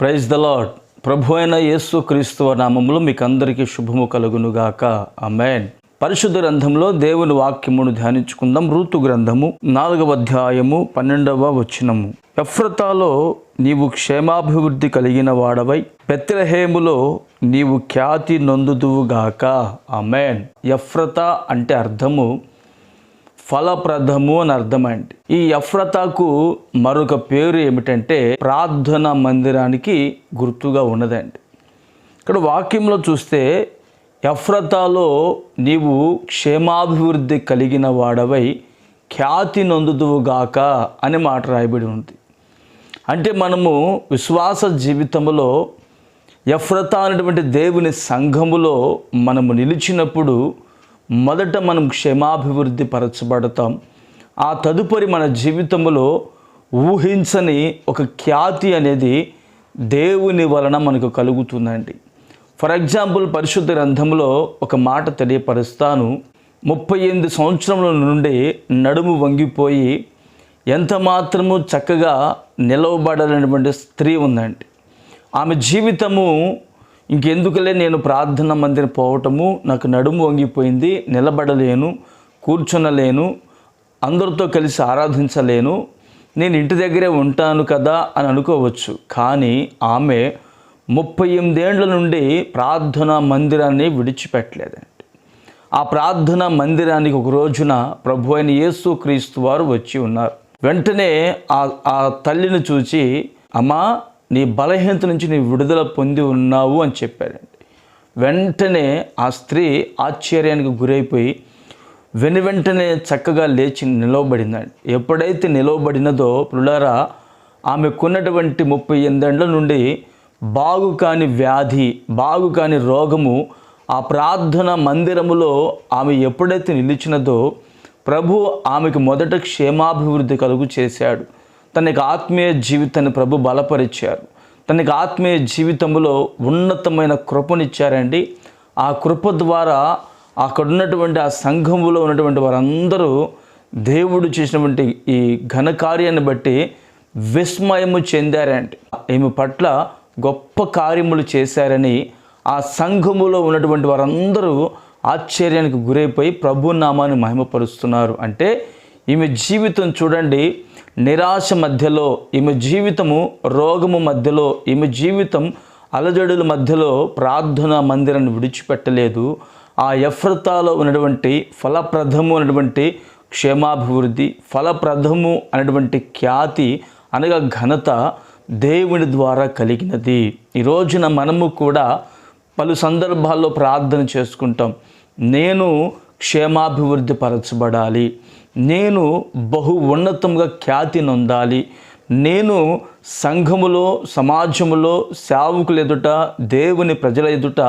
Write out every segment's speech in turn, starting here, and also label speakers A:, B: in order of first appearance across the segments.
A: Praise the lord ప్రభు అయిన యేసు క్రీస్తువ నామములో మీకు అందరికీ శుభము కలుగునుగాక. అమెన్ పరిశుద్ధ గ్రంథంలో దేవుని వాక్యమును ధ్యానించుకుందాం. ఋతు గ్రంథము నాలుగవ అధ్యాయము పన్నెండవ వచనము. ఎఫ్రతాలో నీవు క్షేమాభివృద్ధి కలిగిన వాడవై పెత్రహేములో నీవు ఖ్యాతి నొందుదువుగాక. అమెన్ ఎఫ్రత అంటే అర్థము ఫలప్రదము అని అర్థమండి ఈ ఎఫ్రతాకు మరొక పేరు ఏమిటంటే ప్రార్థన మందిరానికి గుర్తుగా ఉన్నదండి. ఇక్కడ వాక్యంలో చూస్తే ఎఫ్రతాలో నీవు క్షేమాభివృద్ధి కలిగిన వాడవై ఖ్యాతి నొందుదువుగాక అని మాట రాయబడి ఉంది. అంటే మనము విశ్వాస జీవితంలో ఎఫ్రత అనేటువంటి దేవుని సంఘములో మనము నిలిచినప్పుడు మొదట మనం క్షేమాభివృద్ధి పరచబడతాం. ఆ తదుపరి మన జీవితంలో ఊహించని ఒక ఖ్యాతి అనేది దేవుని వలన మనకు కలుగుతుందండి. ఫర్ ఎగ్జాంపుల్ పరిశుద్ధ గ్రంథంలో ఒక మాట తెలియపరుస్తాను. ముప్పై ఎనిమిది సంవత్సరముల నుండి నడుము వంగిపోయి ఎంత మాత్రము చక్కగా నిలవబడాలనేటువంటి స్త్రీ ఉందండి. ఆమె జీవితము ఇంకెందుకులే నేను ప్రార్థన మందిరం పోవటము నాకు నడుము వంగిపోయింది నిలబడలేను కూర్చునలేను అందరితో కలిసి ఆరాధించలేను నేను ఇంటి దగ్గరే ఉంటాను కదా అని అనుకోవచ్చు. కానీ ఆమె ముప్పై ఎనిమిదేండ్ల నుండి ప్రార్థనా మందిరాన్ని విడిచిపెట్టలేదండి. ఆ ప్రార్థనా మందిరానికి ఒక రోజున ప్రభు అయిన యేసు క్రీస్తు వారు వచ్చి ఉన్నారు. వెంటనే ఆ ఆ తల్లిని చూచి అమ్మా నీ బలహీనత నుంచి నీ విడుదల పొంది ఉన్నావు అని చెప్పారండి వెంటనే ఆ స్త్రీ ఆశ్చర్యానికి గురైపోయి వెను వెంటనే చక్కగా లేచి నిలవబడిందండి. ఎప్పుడైతే నిలవబడినదో పులారా ఆమెకున్నటువంటి ముప్పై ఎనిమిదేండ్ల నుండి బాగు కాని వ్యాధి బాగు కాని రోగము ఆ ప్రార్థన మందిరములో ఆమె ఎప్పుడైతే నిలిచినదో ప్రభు ఆమెకు మొదట క్షేమాభివృద్ధి కలుగు చేశాడు. తనకి ఆత్మీయ జీవితాన్ని ప్రభు బలపరిచారు. తనకి ఆత్మీయ జీవితంలో ఉన్నతమైన కృపనిచ్చారండి. ఆ కృప ద్వారా అక్కడ ఉన్నటువంటి ఆ సంఘములో ఉన్నటువంటి వారందరూ దేవుడు చేసినటువంటి ఈ ఘనకార్యాన్ని బట్టి విస్మయము చెందారండి. ఈమె పట్ల గొప్ప కార్యములు చేశారని ఆ సంఘములో ఉన్నటువంటి వారందరూ ఆశ్చర్యానికి గురైపోయి ప్రభు నామాన్ని మహిమపరుస్తున్నారు. అంటే ఈమె జీవితం చూడండి నిరాశ మధ్యలో ఈమె జీవితము రోగము మధ్యలో ఈమె జీవితం అలజడుల మధ్యలో ప్రార్థన మందిరాన్ని విడిచిపెట్టలేదు. ఆ ఎఫ్రతాలో ఉన్నటువంటి ఫలప్రదము అనేటువంటి క్షేమాభివృద్ధి ఫలప్రదము అనేటువంటి ఖ్యాతి అనగా ఘనత దేవుని ద్వారా కలిగినది. ఈ రోజున మనము కూడా పలు సందర్భాల్లో ప్రార్థన చేసుకుంటాం. నేను క్షేమాభివృద్ధి పరచబడాలి. నేను బహు ఉన్నతంగా ఖ్యాతి నొందాలి. నేను సంఘములో సమాజములో సేవకుల ఎదుట దేవుని ప్రజల ఎదుట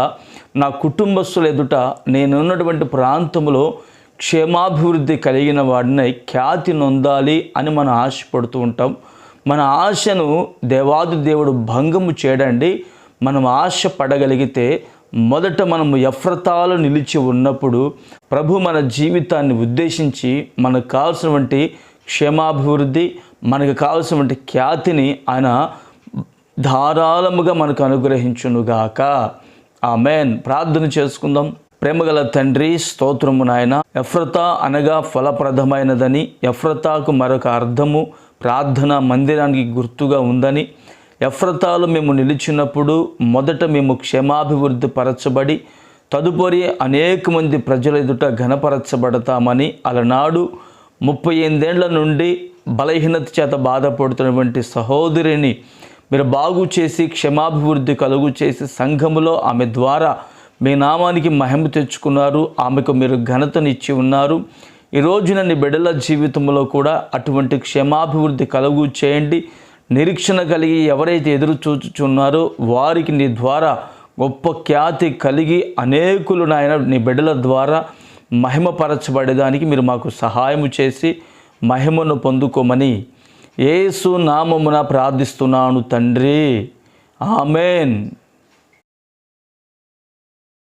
A: నా కుటుంబస్తుల ఎదుట నేను ఉన్నటువంటి ప్రాంతంలో క్షేమాభివృద్ధి కలిగిన వాడిని ఖ్యాతి నొందాలి అని మనం ఆశపడుతూ ఉంటాం. మన ఆశను దేవాది దేవుడు భంగము చేయడండి. మనం ఆశ పడగలిగితే మొదట మనము ఎఫ్రతాలు నిలిచి ఉన్నప్పుడు ప్రభు మన జీవితాన్ని ఉద్దేశించి మనకు కావాల్సినటువంటి క్షేమాభివృద్ధి మనకు కావాల్సినటువంటి ఖ్యాతిని ఆయన ధారాళముగా మనకు అనుగ్రహించునుగాక. ఆమెన్. ప్రార్థన చేసుకుందాం. ప్రేమగల తండ్రి స్తోత్రము నాయన. ఎఫ్రత అనగా ఫలప్రదమైనదని ఎఫ్రతాకు మరొక అర్థము ప్రార్థన మందిరానికి గుర్తుగా ఉందని ఎఫ్రతాలు మేము నిలిచినప్పుడు మొదట మేము క్షేమాభివృద్ధి పరచబడి తదుపరి అనేక మంది ప్రజల ఎదుట ఘనపరచబడతామని అలనాడు ముప్పై ఎనిమిదేళ్ళ నుండి బలహీనత చేత బాధపడుతున్నటువంటి సహోదరిని మీరు బాగు చేసి క్షమాభివృద్ధి కలుగు చేసి సంఘములో ఆమె ద్వారా మీ నామానికి మహిమ తెచ్చుకున్నారు. ఆమెకు మీరు ఘనతనిచ్చి ఉన్నారు. ఈ రోజున నీ బిడ్డల జీవితంలో కూడా అటువంటి క్షమాభివృద్ధి కలుగు చేయండి. నిరీక్షణ కలిగి ఎవరైతే ఎదురు చూచుచున్నారో వారికి నీ ద్వారా గొప్ప ఖ్యాతి కలిగి అనేకులు నాయన నీ బిడ్డల ద్వారా మహిమపరచబడేదానికి మీరు మాకు సహాయము చేసి మహిమను పొందుకోమని ఏసు నామమున ప్రార్థిస్తున్నాను తండ్రి. ఆమెన్.